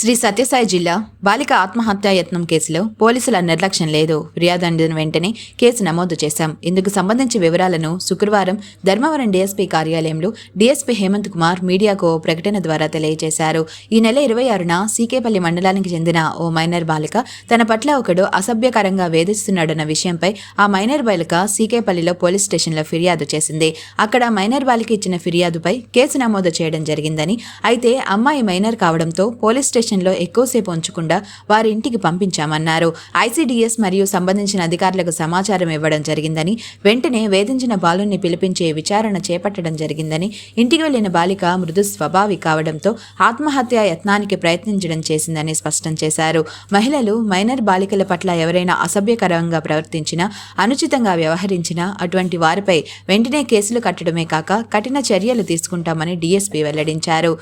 శ్రీ సత్యసాయి జిల్లా బాలిక ఆత్మహత్యాయత్నం కేసులో పోలీసుల నిర్లక్ష్యం లేదు. ఫిర్యాదు అందిన వెంటనే కేసు నమోదు చేశాం. ఇందుకు సంబంధించి వివరాలను శుక్రవారం ధర్మవరం డీఎస్పీ కార్యాలయంలో డీఎస్పీ హేమంత్ కుమార్ మీడియాకు ఓ ప్రకటన ద్వారా తెలియజేశారు. ఈ నెల ఇరవై ఆరున సీకేపల్లి మండలానికి చెందిన ఓ మైనర్ బాలిక తన పట్ల ఒకడు అసభ్యకరంగా వేధిస్తున్నాడన్న విషయంపై ఆ మైనర్ బాలిక సీకేపల్లిలో పోలీస్ స్టేషన్లో ఫిర్యాదు చేసింది. అక్కడ మైనర్ బాలిక ఇచ్చిన ఫిర్యాదుపై కేసు నమోదు చేయడం జరిగిందని అయితే అమ్మాయి మైనర్ కావడంతో పోలీస్ స్టేషన్ స్టేషన్లో ఎక్కువసేపు ఉంచకుండా వారి ఇంటికి పంపించామన్నారు. ఐసీడీఎస్ మరియు సంబంధించిన అధికారులకు సమాచారం ఇవ్వడం జరిగిందని వెంటనే వేధించిన బాలుని పిలిపించే విచారణ చేపట్టడం జరిగిందని ఇంటికి వెళ్ళిన బాలిక మృదు స్వభావి కావడంతో ఆత్మహత్యా యత్నానికి ప్రయత్నించడం చేసిందని స్పష్టం చేశారు. మహిళలు మైనర్ బాలికల పట్ల ఎవరైనా అసభ్యకరంగా ప్రవర్తించినా అనుచితంగా వ్యవహరించినా అటువంటి వారిపై వెంటనే కేసులు కట్టడమే కాక కఠిన చర్యలు తీసుకుంటామని డీఎస్పీ వెల్లడించారు.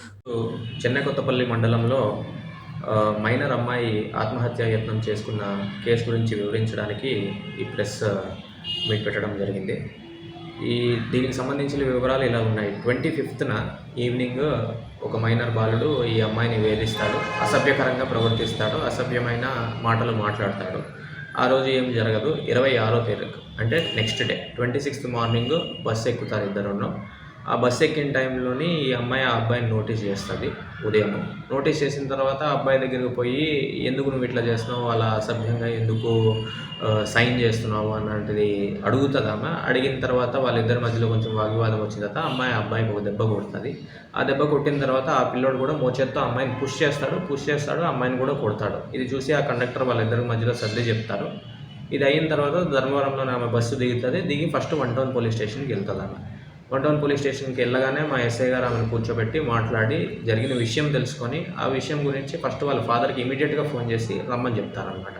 చెన్నై కొత్తపల్లి మండలంలో మైనర్ అమ్మాయి ఆత్మహత్య యత్నం చేసుకున్న కేసు గురించి వివరించడానికి ఈ ప్రెస్ మీట్ పెట్టడం జరిగింది. ఈ దీనికి సంబంధించిన వివరాలు ఇలా ఉన్నాయి. ట్వంటీ ఫిఫ్త్న ఈవినింగ్ ఒక మైనర్ బాలుడు ఈ అమ్మాయిని వేధిస్తాడు అసభ్యకరంగా ప్రవర్తిస్తాడు అసభ్యమైన మాటలు మాట్లాడతాడు. ఆ రోజు ఏం జరగదు. ఇరవై ఆరో తారీఖు అంటే next day twenty sixth morning bus ఎక్కుతారు ఇద్దరును. ఆ బస్ ఎక్కిన టైంలోని ఈ అమ్మాయి ఆ అబ్బాయిని నోటీస్ చేస్తుంది ఉదయం. నోటీస్ చేసిన తర్వాత అబ్బాయి దగ్గరికి పోయి ఎందుకు నువ్వు ఇట్లా చేస్తున్నావు? అలా అసభ్యంగా ఎందుకు సైన్ చేస్తున్నావు? అన్నది అడుగుతుంది ఆమె. అడిగిన తర్వాత వాళ్ళిద్దరి మధ్యలో కొంచెం వాగ్వివాదం వచ్చిన తర్వాత అమ్మాయి ఆ అబ్బాయికి ఒక దెబ్బ కొడుతుంది. ఆ దెబ్బ కొట్టిన తర్వాత ఆ పిల్లోడు కూడా మోచేత్తో అమ్మాయిని పుష్ చేస్తాడు పుష్ చేస్తాడు అమ్మాయిని కూడా కొడతాడు. ఇది చూసి ఆ కండక్టర్ వాళ్ళిద్దరి మధ్యలో సర్ది చెప్తారు. ఇది అయిన తర్వాత ధర్మవరంలో ఆమె బస్సు దిగుతుంది. దిగి ఫస్ట్ వన్ టౌన్ పోలీస్ స్టేషన్కి వెళ్తుంది ఆమె. వన్ టౌన్ పోలీస్ స్టేషన్కి వెళ్ళగానే మా ఎస్ఐ గారు ఆమెను కూర్చోబెట్టి మాట్లాడి జరిగిన విషయం తెలుసుకొని ఆ విషయం గురించి ఫస్ట్ వాళ్ళ ఫాదర్కి ఇమీడియట్గా ఫోన్ చేసి రమ్మని చెప్తారనమాట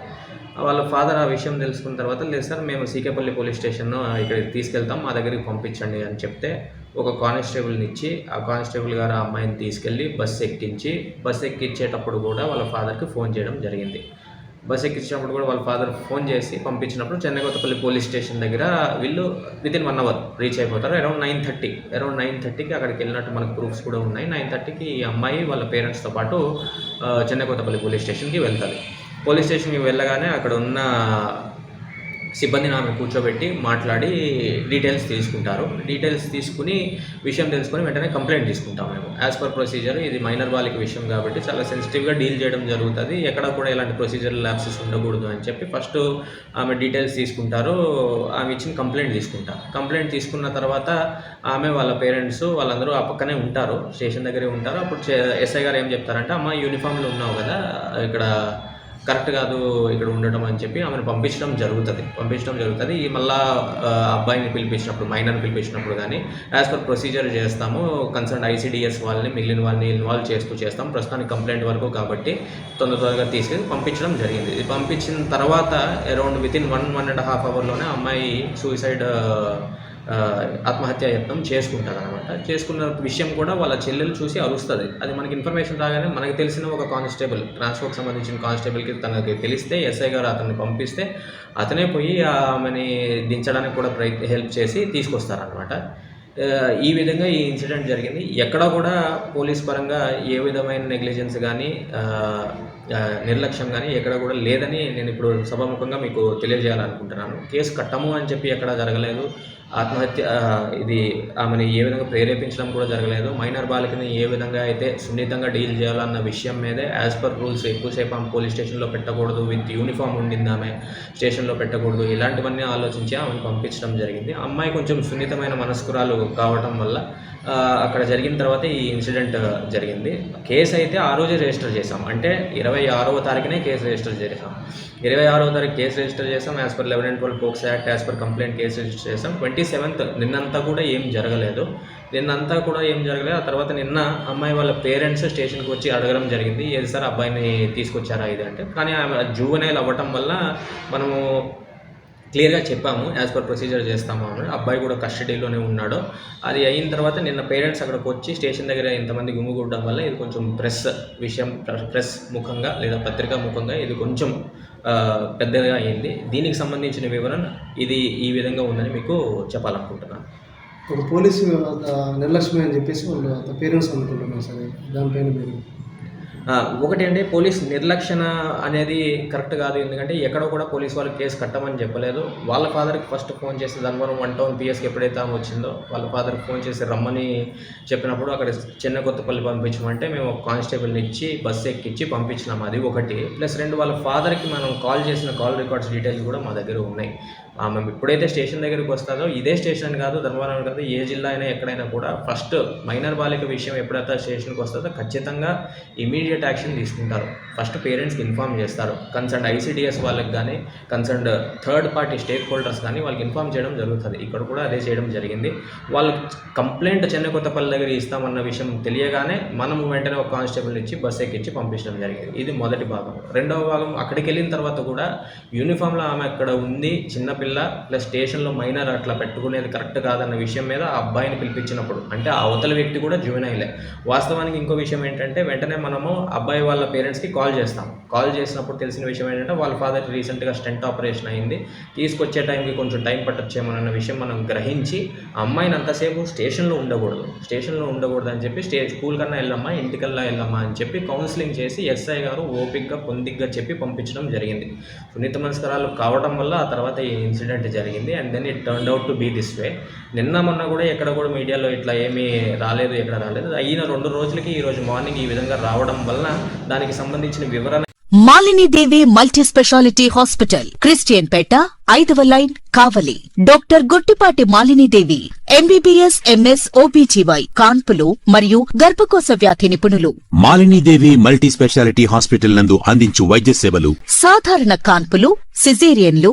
వాళ్ళ ఫాదర్ ఆ విషయం తెలుసుకున్న తర్వాత లేదు సార్ మేము సీకేపల్లి పోలీస్ స్టేషన్ ఇక్కడికి తీసుకెళ్తాం మా దగ్గరికి పంపించండి అని చెప్తే ఒక కానిస్టేబుల్ని ఇచ్చి ఆ కానిస్టేబుల్ గారు ఆ అమ్మాయిని తీసుకెళ్ళి బస్సు ఎక్కించి బస్సు ఎక్కించేటప్పుడు కూడా వాళ్ళ ఫాదర్కి ఫోన్ చేయడం జరిగింది. బస్ ఎక్కించినప్పుడు కూడా వాళ్ళ ఫాదర్ ఫోన్ చేసి పంపించినప్పుడు చెన్నై కొత్తపల్లి పోలీస్ స్టేషన్ దగ్గర వీళ్ళు with in one hour reach అయిపోతారు. Around nine thirty around nine థర్టీకి అక్కడికి వెళ్ళినట్టు మనకు ప్రూఫ్స్ కూడా ఉన్నాయి. నైన్ థర్టీకి ఈ అమ్మాయి వాళ్ళ పేరెంట్స్తో పాటు చెన్నై కొత్తపల్లి పోలీస్ స్టేషన్కి వెళ్తుంది. పోలీస్ స్టేషన్కి వెళ్ళగానే అక్కడ ఉన్న సిబ్బందిని ఆమె కూర్చోబెట్టి మాట్లాడి డీటెయిల్స్ తీసుకుంటారు. డీటెయిల్స్ తీసుకుని విషయం తెలుసుకొని వెంటనే కంప్లైంట్ తీసుకుంటాం మేము. యాజ్ పర్ ప్రొసీజర్ ఇది మైనర్ బాలిక విషయం కాబట్టి చాలా సెన్సిటివ్గా డీల్ చేయడం జరుగుతుంది. ఎక్కడ కూడా ఇలాంటి ప్రొసీజర్ ల్యాప్సెస్ ఉండకూడదు అని చెప్పి ఫస్ట్ ఆమె డీటెయిల్స్ తీసుకుంటారు. ఆమె ఇచ్చిన కంప్లైంట్ తీసుకుంటారు. కంప్లైంట్ తీసుకున్న తర్వాత ఆమె వాళ్ళ పేరెంట్స్ వాళ్ళందరూ ఆ పక్కనే ఉంటారు. స్టేషన్ దగ్గరే ఉంటారు. అప్పుడు ఎస్ఐ గారు ఏం చెప్తారంటే అమ్మ యూనిఫామ్లో ఉన్నావు కదా ఇక్కడ కరెక్ట్ కాదు ఇక్కడ ఉండటం అని చెప్పి ఆమెను పంపించడం జరుగుతుంది. పంపించడం జరుగుతుంది. ఈ మళ్ళా అబ్బాయిని పిలిపించినప్పుడు మైనర్ని పిలిపించినప్పుడు కానీ యాజ్ పర్ ప్రొసీజర్ చేస్తాము. కన్సర్న్ ఐసీడిఎస్ వాళ్ళని మిగిలిన వాళ్ళని ఇన్వాల్వ్ చేస్తూ చేస్తాం ప్రస్తుతానికి కంప్లైంట్ వరకు కాబట్టి తొందర త్వరగా తీసుకెళ్ళి పంపించడం జరిగింది. ఇది పంపించిన తర్వాత around within one one and half అవర్లోనే అమ్మాయి సూసైడ్ ఆత్మహత్య యత్నం చేసుకుంటారు అనమాట చేసుకున్న విషయం కూడా వాళ్ళ చెల్లెలు చూసి అరుస్తుంది. అది మనకి ఇన్ఫర్మేషన్ రాగానే మనకి తెలిసిన ఒక కానిస్టేబుల్ ట్రాన్స్పోర్ట్ సంబంధించిన కానిస్టేబుల్కి తనకి తెలిస్తే ఎస్ఐ గారు అతన్ని పంపిస్తే అతనే పోయి ఆమెని దించడానికి కూడా ప్రయత్ హెల్ప్ చేసి తీసుకొస్తారనమాట ఈ విధంగా ఈ ఇన్సిడెంట్ జరిగింది. ఎక్కడ కూడా పోలీస్ పరంగా ఏ విధమైన నెగ్లిజెన్స్ కానీ నిర్లక్ష్యం కానీ ఎక్కడ కూడా లేదని నేను ఇప్పుడు సభాముఖంగా మీకు తెలియజేయాలనుకుంటున్నాను. కేసు కట్టము అని చెప్పి ఎక్కడ జరగలేదు. ఆత్మహత్య ఇది ఆమెను ఏ విధంగా ప్రేరేపించడం కూడా జరగలేదు. మైనర్ బాలికని ఏ విధంగా అయితే సున్నితంగా డీల్ చేయాలన్న విషయం మీదే యాజ్ పర్ రూల్స్ ఎక్కువసేపు ఆమె పోలీస్ స్టేషన్లో పెట్టకూడదు విత్ యూనిఫామ్ ఉండింది ఆమె స్టేషన్లో పెట్టకూడదు ఇలాంటివన్నీ ఆలోచించి ఆమెను పంపించడం జరిగింది. అమ్మాయి కొంచెం సున్నితమైన మనస్కురాలు కావటం వల్ల అక్కడ జరిగిన తర్వాత ఈ ఇన్సిడెంట్ జరిగింది. కేసు అయితే ఆ రోజే రిజిస్టర్ చేసాం అంటే ఇరవై ఆరవ తారీఖునే కేసు రిజిస్టర్ చేసాం ఇరవై ఆరవ తారీఖు కేసు రిజిస్టర్ చేసాం as per eleven and twelve POCSO act as per complaint case register చేసాం ట్వంటీ సెవెంత్ నిన్నంతా కూడా ఏం జరగలేదు. నిన్నంతా కూడా ఏం జరగలేదు. ఆ తర్వాత నిన్న అమ్మాయి వాళ్ళ పేరెంట్స్ స్టేషన్కి వచ్చి అడగడం జరిగింది. ఏది సార్ అబ్బాయిని తీసుకొచ్చారా ఇది అంటే. కానీ ఆమె జూవనైల్ అవ్వటం వల్ల మనము క్లియర్గా చెప్పాము యాజ్ పర్ ప్రొసీజర్ చేస్తాము అని. అబ్బాయి కూడా కస్టడీలోనే ఉన్నాడు. అది అయిన తర్వాత నిన్న పేరెంట్స్ అక్కడికి వచ్చి స్టేషన్ దగ్గర ఇంతమంది గుమ్మిగూడడం వల్ల ఇది కొంచెం ప్రెస్ విషయం ప్రెస్ ముఖంగా లేదా పత్రికా ముఖంగా ఇది కొంచెం పెద్దగా అయింది. దీనికి సంబంధించిన వివరణ ఇది ఈ విధంగా ఉందని మీకు చెప్పాలనుకుంటున్నాను. ఒక పోలీసు ఒక నిర్లక్ష్యం అని చెప్పేసి వాళ్ళు పేరెంట్స్ అనుకుంటున్నాం సార్. దానిపైన మీరు? ఒకటి అండి పోలీస్ నిర్లక్షణ అనేది కరెక్ట్ కాదు. ఎందుకంటే ఎక్కడో కూడా పోలీస్ వాళ్ళకి కేసు కట్టమని చెప్పలేదు. వాళ్ళ ఫాదర్కి ఫస్ట్ ఫోన్ చేసి ధర్మవరం వన్ టౌన్ పిఎస్కి ఎప్పుడైతే ఆమె వచ్చిందో వాళ్ళ ఫాదర్కి ఫోన్ చేసి రమ్మని చెప్పినప్పుడు అక్కడ చిన్న కొత్తపల్లి పంపించమంటే మేము ఒక కానిస్టేబుల్ని ఇచ్చి బస్సు ఎక్కించి పంపించినాం. అది ఒకటి. ప్లస్ రెండు వాళ్ళ ఫాదర్కి మనం కాల్ చేసిన కాల్ రికార్డ్స్ డీటెయిల్స్ కూడా మా దగ్గర ఉన్నాయి. ఆమె ఎప్పుడైతే స్టేషన్ దగ్గరికి వస్తుందో ఇదే స్టేషన్ కాదు ధర్మవరం కాదు ఏ జిల్లా అయినా ఎక్కడైనా కూడా ఫస్ట్ మైనర్ బాలిక విషయం ఎప్పుడైతే స్టేషన్కి వస్తుందో ఖచ్చితంగా ఇమీడియట్ యాక్షన్ తీసుకుంటారు. ఫస్ట్ పేరెంట్స్కి ఇన్ఫామ్ చేస్తారు. కన్సర్న్ ఐసీడిఎస్ వాళ్ళకి కానీ concern third party stakeholders కానీ వాళ్ళకి ఇన్ఫామ్ చేయడం జరుగుతుంది. ఇక్కడ కూడా అదే చేయడం జరిగింది. వాళ్ళు కంప్లైంట్ చెన్నై కొత్తపల్లి దగ్గర ఇస్తామన్న విషయం తెలియగానే మనం వెంటనే ఒక కానిస్టేబుల్ ఇచ్చి బస్ ఎక్కించి పంపించడం జరిగింది. ఇది మొదటి భాగం. రెండవ భాగం అక్కడికి వెళ్ళిన తర్వాత కూడా యూనిఫామ్లో ఆమె అక్కడ ఉంది. చిన్నపిల్ల ప్లస్ స్టేషన్లో మైనర్ అట్లా పెట్టుకునేది కరెక్ట్ కాదన్న విషయం మీద ఆ అబ్బాయిని పిలిపించినప్పుడు అంటే ఆ అవతల వ్యక్తి కూడా జువెనైలే వాస్తవానికి ఇంకో విషయం ఏంటంటే వెంటనే మనము అబ్బాయి వాళ్ళ పేరెంట్స్కి కాల్ చేస్తాం. కాల్ చేసినప్పుడు తెలిసిన విషయం ఏంటంటే వాళ్ళ ఫాదర్ రీసెంట్గా స్టెంట్ ఆపరేషన్ అయింది. తీసుకొచ్చే టైంకి కొంచెం టైం పట్టొచ్చేమోనన్న విషయం మనం గ్రహించి అమ్మాయిని అంతసేపు స్టేషన్లో ఉండకూడదు. స్టేషన్లో ఉండకూడదు అని చెప్పి స్టే స్కూల్ కన్నా వెళ్ళమ్మా ఇంటికల్లా వెళ్ళమ్మా అని చెప్పి కౌన్సిలింగ్ చేసి ఎస్ఐ గారు ఓపిక్గా పొందిగ్గా చెప్పి పంపించడం జరిగింది. సున్నిత మనస్కరాలు కావడం వల్ల ఆ తర్వాత ఈ ఇన్సిడెంట్ జరిగింది and then it turn out to be this way నిన్న మొన్న కూడా ఎక్కడ కూడా మీడియాలో ఇట్లా ఏమీ రాలేదు ఎక్కడ రాలేదు. అయిన రెండు రోజులకి ఈ రోజు మార్నింగ్ ఈ విధంగా రావడం వలన దానికి సంబంధించిన వివరణ Malinidevi multi speciality hospital Christian Peta ఐదవ line Kavali. Doctor Guttipati Malinidevi MBBS MS OBGY కాన్పులు మరియు గర్భకోశ వ్యాధి నిపుణులు. మాలినీదేవి మల్టీ స్పెషాలిటీ హాస్పిటల్ నందు అందించు వైద్య సేవలు సాధారణ కాన్పులు సిజేరియన్లు